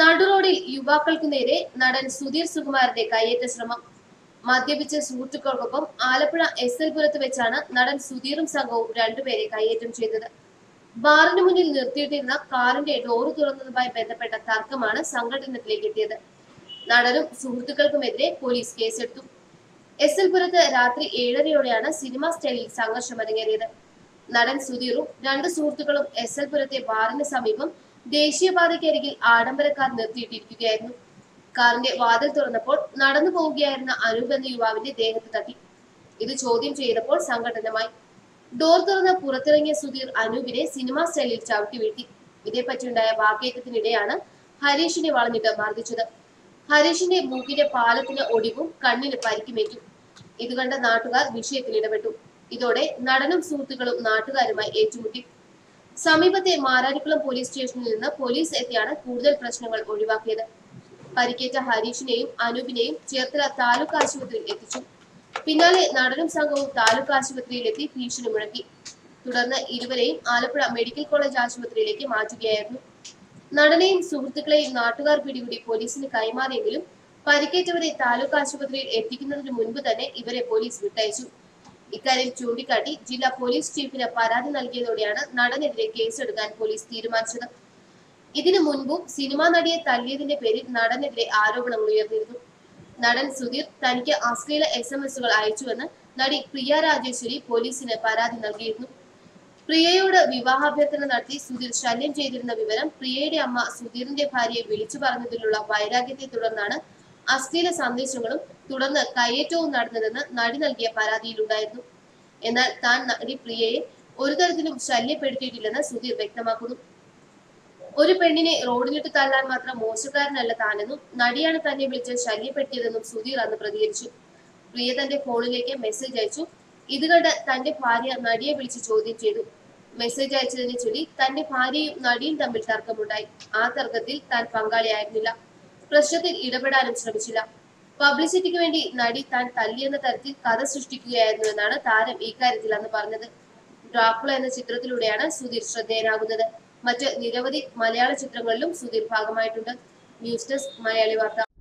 നടുറോഡിൽ യുവാക്കൾക്ക് നേരെ നടൻ സുധീർ സുകുമാരന്റെ കയ്യേറ്റ ശ്രമം. മദ്യപിച്ച സുഹൃത്തുക്കൾക്കൊപ്പം ആലപ്പുഴ എസ് എൽ പുരത്ത് വെച്ചാണ് നടൻ സുധീറും സംഘവും രണ്ടുപേരെ കയ്യേറ്റം ചെയ്തത്. ബാറിന് മുന്നിൽ നിർത്തിയിട്ടിരുന്ന കാറിന്റെ ഡോറ് തുറന്നതുമായി ബന്ധപ്പെട്ട തർക്കമാണ് സംഘടനത്തിലേക്ക് എത്തിയത്. നടനും സുഹൃത്തുക്കൾക്കുമെതിരെ പോലീസ് കേസെടുത്തു. എസ് എൽ പുരത്ത് രാത്രി ഏഴരയോടെയാണ് സിനിമാ സ്റ്റൈലിൽ സംഘർഷം അരങ്ങേറിയത് നടൻ സുധീറും രണ്ട് സുഹൃത്തുക്കളും എസ് എൽ പുരത്തെ ബാറിന് സമീപം ദേശീയപാതയ്ക്കരികിൽ ആഡംബര കാർ നിർത്തിയിട്ടിരിക്കുകയായിരുന്നു. കാറിന്റെ വാതിൽ തുറന്നപ്പോൾ നടന്നു പോവുകയായിരുന്ന അനൂപ് എന്ന യുവാവിന്റെ ദേഹത്ത് തട്ടി. ഇത് ചോദ്യം ചെയ്തപ്പോൾ സംഘടനമായി. ഡോർ തുറന്ന് പുറത്തിറങ്ങിയ സുധീർ അനൂപിനെ സിനിമാ സ്റ്റൈലിൽ ചവിട്ടി വീഴ്ത്തി. ഇതേപ്പറ്റിയുണ്ടായ വാക്കേറ്റത്തിനിടെയാണ് ഹരീഷിനെ വളഞ്ഞിട്ട് മർദ്ദിച്ചത്. ഹരീഷിന്റെ മൂക്കിന്റെ പാലത്തിന് ഒടിവും കണ്ണിന് പരിക്കുമേറ്റു. ഇത് കണ്ട നാട്ടുകാർ വിഷയത്തിൽ ഇടപെട്ടു. ഇതോടെ നടനും സുഹൃത്തുക്കളും നാട്ടുകാരുമായി ഏറ്റുമുട്ടി. സമീപത്തെ മാരാരിക്കുളം പോലീസ് സ്റ്റേഷനിൽ നിന്ന് പോലീസ് എത്തിയാണ് കൂടുതൽ പ്രശ്നങ്ങൾ ഒഴിവാക്കിയത്. പരിക്കേറ്റ ഹരീഷിനെയും അനൂപിനെയും ചേർത്തല താലൂക്ക് ആശുപത്രിയിൽ എത്തിച്ചു. പിന്നാലെ നടനും സംഘവും താലൂക്ക് ആശുപത്രിയിൽ എത്തി ഭീഷണി മുഴക്കി. തുടർന്ന് ഇരുവരെയും ആലപ്പുഴ മെഡിക്കൽ കോളേജ് ആശുപത്രിയിലേക്ക് മാറ്റുകയായിരുന്നു. നടനെയും സുഹൃത്തുക്കളെയും നാട്ടുകാർ പിടികൂടി പോലീസിന് കൈമാറിയെങ്കിലും പരിക്കേറ്റവരെ താലൂക്ക് ആശുപത്രിയിൽ എത്തിക്കുന്നതിന് മുൻപ് തന്നെ ഇവരെ പോലീസ് വിട്ടയച്ചു. ഇക്കാര്യം ചൂണ്ടിക്കാട്ടി ജില്ലാ പോലീസ് ചീഫിന് പരാതി നൽകിയതോടെയാണ് നടനെതിരെ കേസെടുക്കാൻ പോലീസ് തീരുമാനിച്ചത്. ഇതിനു മുൻപും സിനിമാ നടിയെ തല്ലിയതിന്റെ പേരിൽ നടനെതിരെ ആരോപണങ്ങൾ ഉയർന്നിരുന്നു. നടൻ സുധീർ തനിക്ക് അശ്ലീല എസ് എം എസുകൾ അയച്ചുവെന്ന് നടി പ്രിയ രാജേശ്വരി പോലീസിന് പരാതി നൽകിയിരുന്നു. പ്രിയയോട് വിവാഹാഭ്യർത്ഥന നടത്തി സുധീർ ശല്യം ചെയ്തിരുന്ന വിവരം പ്രിയയുടെ അമ്മ സുധീറിന്റെ ഭാര്യയെ വിളിച്ചു പറഞ്ഞതിലുള്ള വൈരാഗ്യത്തെ തുടർന്നാണ് അശ്ലീല സന്ദേശങ്ങളും തുടർന്ന് കയ്യേറ്റവും നടന്നതെന്ന് നടി നൽകിയ പരാതിയിലുണ്ടായിരുന്നു. എന്നാൽ താൻ നടി പ്രിയയെ ഒരു തരത്തിലും ശല്യപ്പെടുത്തിയിട്ടില്ലെന്ന് സുധീർ വ്യക്തമാക്കുന്നു. ഒരു പെണ്ണിനെ റോഡിലിട്ട് തള്ളാൻ മാത്രം മോശക്കാരനല്ല താനെന്നും നടിയാണ് തന്നെ വിളിച്ച് ശല്യപ്പെടുത്തിയതെന്നും സുധീർ അന്ന് പ്രതികരിച്ചു. പ്രിയ തന്റെ ഫോണിലേക്ക് മെസ്സേജ് അയച്ചു. ഇത് കണ്ട് തന്റെ ഭാര്യ നടിയെ വിളിച്ച് ചോദ്യം ചെയ്തു. മെസ്സേജ് അയച്ചതിനെ ചൊല്ലി തന്റെ ഭാര്യയും നടിയും തമ്മിൽ തർക്കമുണ്ടായി. ആ തർക്കത്തിൽ താൻ പങ്കാളിയായിരുന്നില്ല. പ്രശ്നത്തിൽ ഇടപെടാനും ശ്രമിച്ചില്ല. പബ്ലിസിറ്റിക്ക് വേണ്ടി നടി താൻ തല്ലിയെന്ന തരത്തിൽ കഥ സൃഷ്ടിക്കുകയായിരുന്നു എന്നാണ് താരം ഇക്കാര്യത്തിൽ അന്ന് പറഞ്ഞത്. ഡ്രാക്കുള എന്ന ചിത്രത്തിലൂടെയാണ് സുധീർ ശ്രദ്ധേയനാകുന്നത്. മറ്റ് നിരവധി മലയാള ചിത്രങ്ങളിലും Sudheer ഭാഗമായിട്ടുണ്ട്. News desk Malayali Vartha.